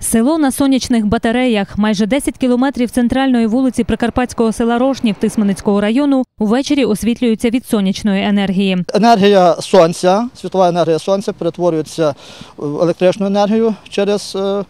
Село на сонячних батареях. Майже 10 кілометрів центральної вулиці Прикарпатського села Рошнів Тисменицького району увечері освітлюються від сонячної енергії. Енергія сонця, світова енергія сонця перетворюється в електричну енергію через е,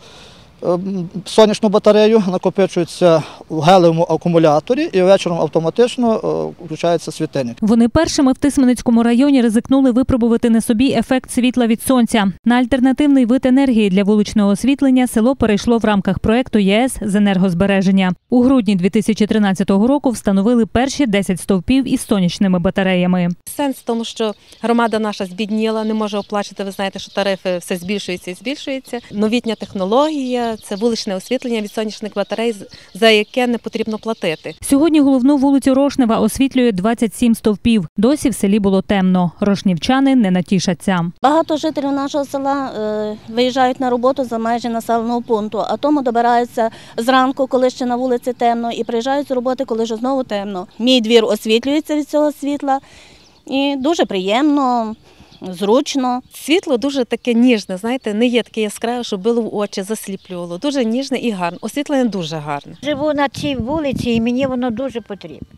е, сонячну батарею, накопичується в гелевому акумуляторі і вечором автоматично е, включається світильник. Вони першими в Тисменицькому районі ризикнули випробувати на собі ефект світла від сонця. На альтернативний вид енергії для вуличного освітлення село перейшло в рамках проекту ЄС з енергозбереження. У грудні 2013 року встановили перші 10 стовпів із сонячними батареями. Сенс в тому, що громада наша збідніла, не може оплачувати. Ви знаєте, що тарифи все збільшуються і збільшуються. Новітня технологія це вуличне освітлення від сонячних батарей, за яке не потрібно платити. Сьогодні головну вулицю Рошнева освітлює 27 стовпів. Досі в селі було темно. Рошнівчани не натішаться. Багато жителів нашого села е, виїжджають на роботу за межі населеного пункту, а тому добираються зранку, коли ще на вулиці темно, і приїжджають з роботи, коли вже знову темно. Мій двір освітлюється від цього світла, і дуже приємно, зручно. Світло дуже таке ніжне, знаєте, не є таке яскраве, що било в очі, засліплювало. Дуже ніжне і гарне. Освітлення дуже гарне. Живу на цій вулиці і мені воно дуже потрібне.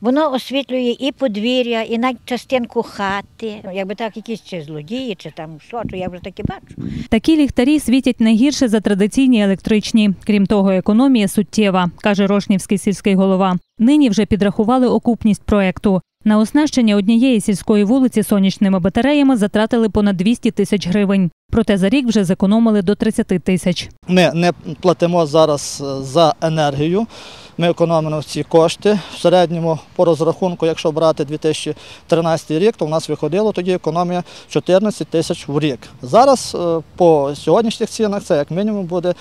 Воно освітлює і подвір'я, і навіть частинку хати. Якби так якісь чи злодії, чи там що, то я вже таке бачу. Такі ліхтарі світять не гірше за традиційні електричні. Крім того, економія суттєва, каже Рошнівський сільський голова. Нині вже підрахували окупність проекту. На оснащення однієї сільської вулиці сонячними батареями затратили понад 200 тисяч гривень. Проте за рік вже зекономили до 30 тисяч. Ми не платимо зараз е, за енергію. Ми економимо ці кошти. В середньому по розрахунку, якщо брати 2013 рік, то в нас виходило тоді економія 14 тисяч в рік. Зараз е, по сьогоднішніх цінах це як мінімум буде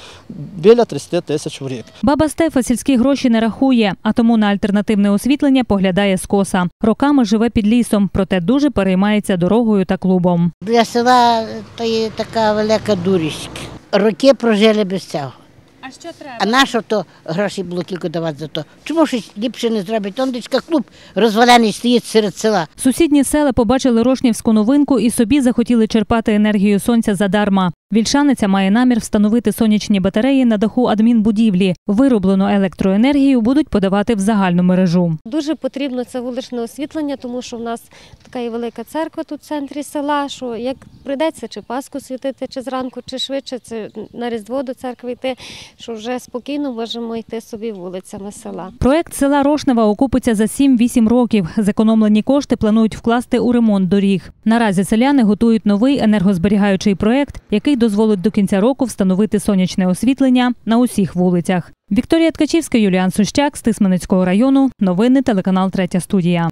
біля 30 тисяч в рік. Баба Стефа сільські гроші не рахує, а тому на альтернативне освітлення поглядає скоса. Роками живе під лісом, проте дуже переймається дорогою та клубом. Для села то є така велика дурість. Роки прожили без цього. А що треба? А на що то гроші було тільки давати за то? Чому щось ліпше не зробить? Он дечка клуб розвалений стоїть серед села. Сусідні села побачили рошнівську новинку і собі захотіли черпати енергію сонця задарма. Вільшаниця має намір встановити сонячні батареї на даху адмінбудівлі. Вироблену електроенергію будуть подавати в загальну мережу. Дуже потрібно це вуличне освітлення, тому що в нас така є велика церква тут в центрі села. Що як прийдеться чи Пасху світити, чи зранку, чи швидше, чи на Різдво до церкви йти, що вже спокійно можемо йти собі вулицями села. Проект села Рошнева окупиться за 7-8 років. Зекономлені кошти планують вкласти у ремонт доріг. Наразі селяни готують новий енергозберігаючий проект, який дозволить до кінця року встановити сонячне освітлення на усіх вулицях. Вікторія Ткачівська, Юліан Сущак з Тисменецького району. Новини телеканал Третя студія.